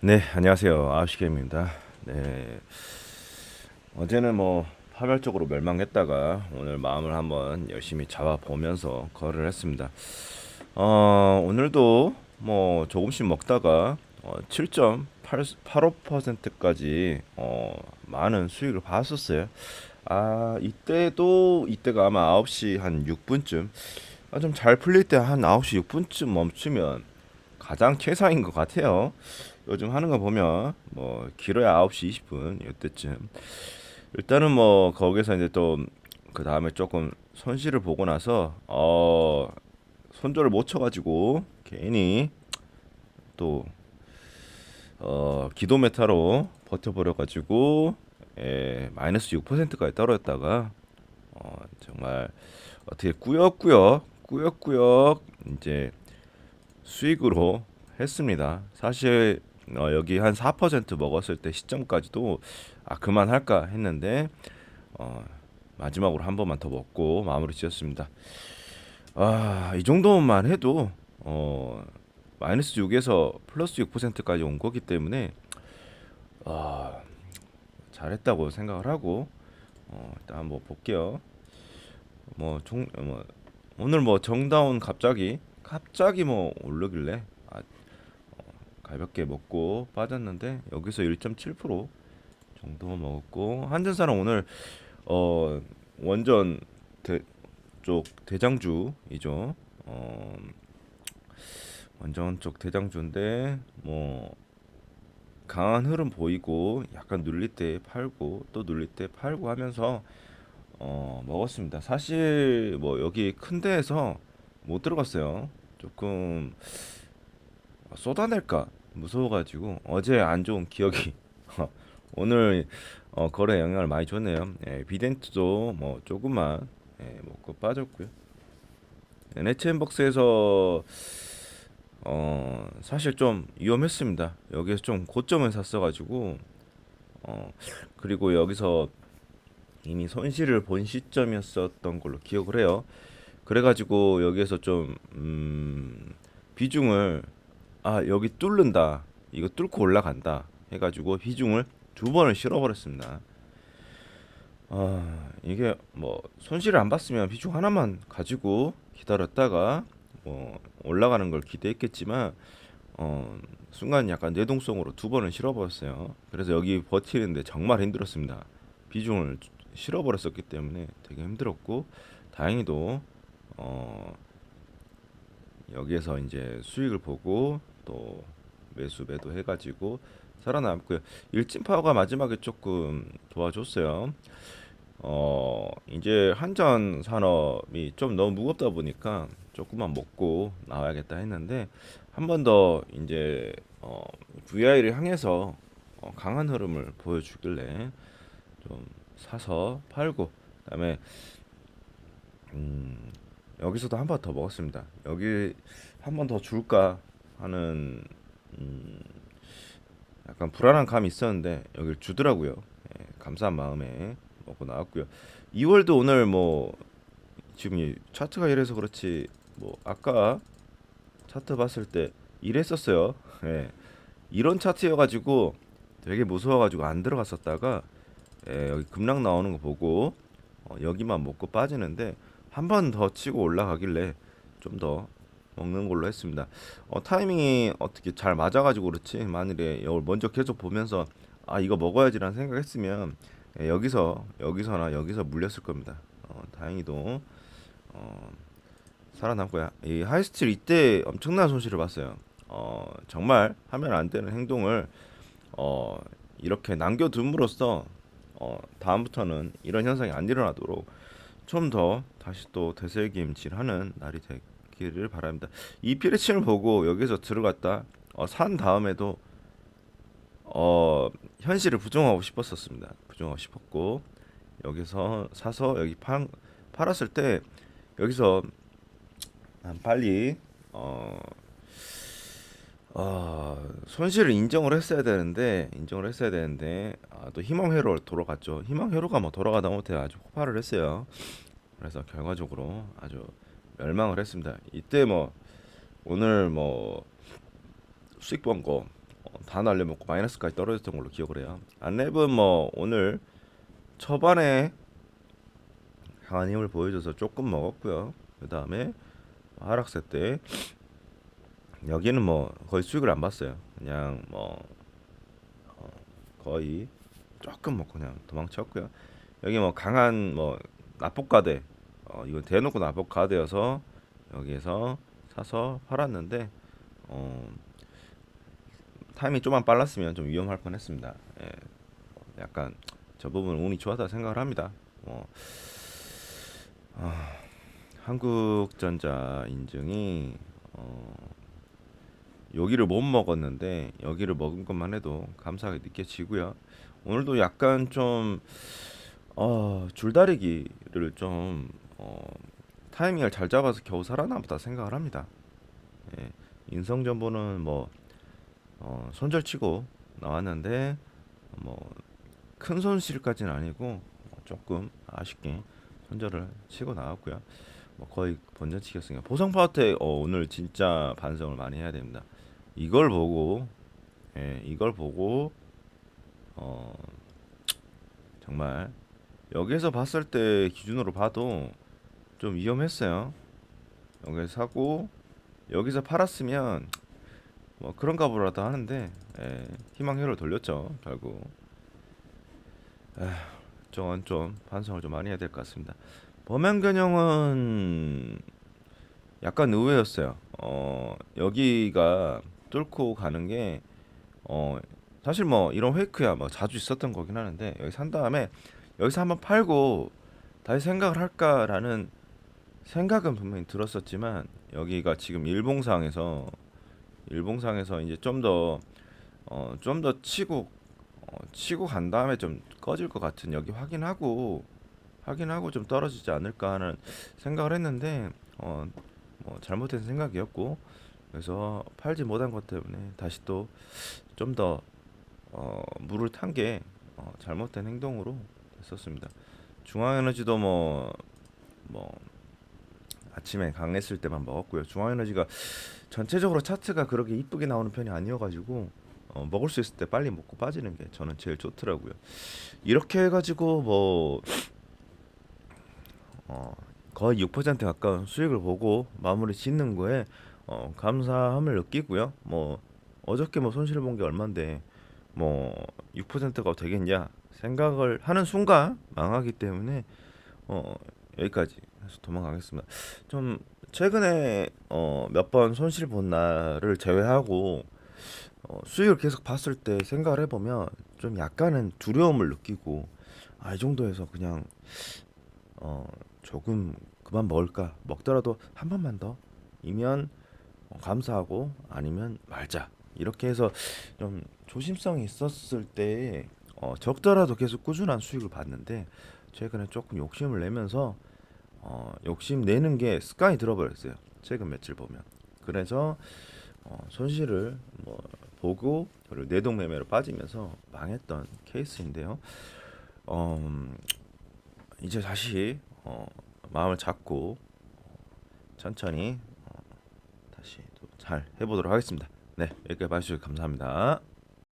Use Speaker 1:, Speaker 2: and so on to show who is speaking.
Speaker 1: 네, 안녕하세요. 아우시게임입니다. 네. 어제는 뭐 파멸적으로 멸망했다가 오늘 마음을 한번 열심히 잡아보면서 거래를 했습니다. 어, 오늘도 뭐 조금씩 먹다가 어, 7.85%까지 어, 많은 수익을 봤었어요. 아, 이때도 이때가 아마 9시 한 6분쯤 아, 좀 잘 풀릴 때 한 9시 6분쯤 멈추면 가장 최상인 것 같아요. 요즘 하는 거 보면 뭐 길어야 9시 20분 이때쯤 일단은 뭐 거기서 이제 또 그 다음에 조금 손실을 보고 나서 어 손절을 못 쳐가지고 괜히 또 어 기도 메타로 버텨버려가지고 예, 마이너스 6%까지 떨어졌다가 어 정말 어떻게 꾸역꾸역 꾸역꾸역 이제 수익으로 했습니다. 사실 어, 여기 한 4% 먹었을 때 시점까지도 아 그만할까 했는데 어, 마지막으로 한 번만 더 먹고 마무리 지었습니다. 아, 이 정도만 해도 어, 마이너스 6에서 플러스 6%까지 온 거기 때문에 아, 잘했다고 생각을 하고 어, 일단 한번 볼게요. 뭐, 종, 뭐 오늘 뭐 정다운 갑자기 갑자기 뭐 오르길래 가볍게 먹고 빠졌는데 여기서 1.7% 정도 먹었고 한전사는 오늘 어 원전 대, 쪽 대장주이죠. 어 원전 쪽 대장주인데 뭐 강한 흐름 보이고 약간 눌릴 때 팔고 또 눌릴 때 팔고 하면서 어 먹었습니다. 사실 뭐 여기 큰 데에서 못 들어갔어요. 조금 쏟아낼까 무서워가지고 어제 안 좋은 기억이 오늘 어, 거래 영향을 많이 줬네요. 예, 비덴트도 뭐 조금만 예, 먹고 빠졌고요. 네츠햄벅스에서 어 사실 좀 위험했습니다. 여기서 좀 고점을 샀어가지고 어 그리고 여기서 이미 손실을 본 시점이었었던 걸로 기억을 해요. 그래가지고 여기에서 좀 음, 비중을 아 여기 뚫는다 이거 뚫고 올라간다 해가지고 비중을 두 번을 실어버렸습니다. 아 이게 뭐 손실을 안 봤으면 비중 하나만 가지고 기다렸다가 뭐 올라가는 걸 기대했겠지만 어 순간 약간 내동성으로 두 번을 실어버렸어요. 그래서 여기 버티는데 정말 힘들었습니다. 비중을 실어버렸었기 때문에 되게 힘들었고 다행히도 어 여기에서 이제 수익을 보고 또 매수 매도 해가지고 살아남고요. 일진파워가 마지막에 조금 도와줬어요. 어 이제 한전 산업이 좀 너무 무겁다 보니까 조금만 먹고 나와야겠다 했는데 한 번 더 이제 어 VI를 향해서 어 강한 흐름을 보여주길래 좀 사서 팔고 그다음에 음 여기서도 한 번 더 먹었습니다. 여기 한 번 더 줄까 하는 음 약간 불안한 감이 있었는데 여기를 주더라고요. 예, 감사한 마음에 먹고 나왔고요. 2월도 오늘 뭐 지금 이 차트가 이래서 그렇지 뭐 아까 차트 봤을 때 이랬었어요. 예. 이런 차트여가지고 되게 무서워가지고 안 들어갔었다가 예, 여기 급락 나오는 거 보고 어, 여기만 먹고 빠지는데 한 번 더 치고 올라가길래 좀더 먹는 걸로 했습니다. 어, 타이밍이 어떻게 잘 맞아가지고 그렇지 만일에 이걸 먼저 계속 보면서 아 이거 먹어야지라는 생각했으면 예, 여기서 여기서나 여기서 물렸을 겁니다. 어, 다행히도 어, 살아남고요. 이 하이스틸 이때 엄청난 손실을 봤어요. 어, 정말 하면 안 되는 행동을 어, 이렇게 남겨둠으로써 어, 다음부터는 이런 현상이 안 일어나도록 좀 더 다시 또 대세김질하는 날이 되 기를 바랍니다. 이 피레침을 보고 여기서 들어갔다 어, 산 다음에도 어, 현실을 부정하고 싶었었습니다. 부정하고 싶었고 여기서 사서 여기 팔, 팔았을 때 여기서 난 빨리 어, 어, 손실을 인정을 했어야 되는데 인정을 했어야 되는데 아, 또 희망회로 돌아갔죠. 희망회로가 뭐 돌아가다 못해 아주 폭발을 했어요. 그래서 결과적으로 아주 멸망을 했습니다. 이때 뭐 오늘 뭐 수익 번거 어, 다 날려먹고 마이너스까지 떨어졌던 걸로 기억을 해요. 안랩은 뭐 오늘 초반에 강한 힘을 보여줘서 조금 먹었고요. 그 다음에 하락세 때 여기는 뭐 거의 수익을 안 봤어요. 그냥 뭐 어, 거의 조금 뭐 그냥 도망쳤고요. 여기 뭐 강한 뭐 납폭가대 어, 이건 대놓고 납폭가대여서 여기에서 사서 팔았는데 어, 타이밍 좀만 빨랐으면 좀 위험할 뻔했습니다. 예, 약간 저 부분 운이 좋았다 생각을 합니다. 뭐 아, 한국전자 인증이 어, 여기를 못 먹었는데 여기를 먹은 것만 해도 감사하게 느껴지고요. 오늘도 약간 좀 어, 줄다리기를 좀 어, 타이밍을 잘 잡아서 겨우 살아남았다 생각을 합니다. 예, 인성정보는 뭐 어, 손절치고 나왔는데 뭐 큰 손실까지는 아니고 조금 아쉽게 손절을 치고 나왔고요. 뭐 거의 본전치기였으니까 보성 파워텍 어, 오늘 진짜 반성을 많이 해야 됩니다. 이걸 보고 예, 이걸 보고 어, 정말 여기에서 봤을 때 기준으로 봐도 좀 위험했어요. 여기서 사고 여기서 팔았으면 뭐 그런가 보라도 하는데 예, 희망회로 돌렸죠 결국. 에휴, 저건 좀 반성을 좀 많이 해야 될 것 같습니다. 범행 변형은 약간 의외였어요. 어, 여기가 뚫고 가는 게 어, 사실 뭐 이런 페이크야 뭐 자주 있었던 거긴 하는데 여기 산 다음에 여기서 한번 팔고 다시 생각을 할까라는 생각은 분명히 들었었지만 여기가 지금 일봉상에서 일봉상에서 이제 좀 더 어, 좀 더 치고 어, 치고 간 다음에 좀 꺼질 것 같은 여기 확인하고 확인하고 좀 떨어지지 않을까 하는 생각을 했는데 어, 뭐 잘못된 생각이었고 그래서 팔지 못한 것 때문에 다시 또 좀 더 어, 물을 탄 게 어, 잘못된 행동으로 됐었습니다. 중앙에너지도 뭐뭐 아침에 강했을 때만 먹었고요. 중앙에너지가 전체적으로 차트가 그렇게 이쁘게 나오는 편이 아니어가지고 어, 먹을 수 있을 때 빨리 먹고 빠지는 게 저는 제일 좋더라고요. 이렇게 해가지고 뭐 어, 거의 6% 가까운 수익을 보고 마무리 짓는 거에 어, 감사함을 느끼고요. 뭐 어저께 뭐 손실 본 게 얼만데 뭐 6%가 되겠냐 생각을 하는 순간 망하기 때문에 어, 여기까지 해서 도망가겠습니다. 좀 최근에 어, 몇 번 손실 본 날을 제외하고 어, 수익을 계속 봤을 때 생각을 해보면 좀 약간은 두려움을 느끼고 아, 이 정도에서 그냥 어, 조금 그만 먹을까? 먹더라도 한 번만 더? 이면 어, 감사하고 아니면 말자. 이렇게 해서 좀 조심성이 있었을 때 어, 적더라도 계속 꾸준한 수익을 봤는데 최근에 조금 욕심을 내면서 어, 욕심 내는 게 습관이 들어버렸어요 최근 며칠 보면 그래서 어, 손실을 뭐 보고 그리고 내동매매로 빠지면서 망했던 케이스인데요. 어, 음, 이제 다시 어, 마음을 잡고 어, 천천히 어, 다시 또 잘 해보도록 하겠습니다. 네, 여기까지 봐주셔서 감사합니다.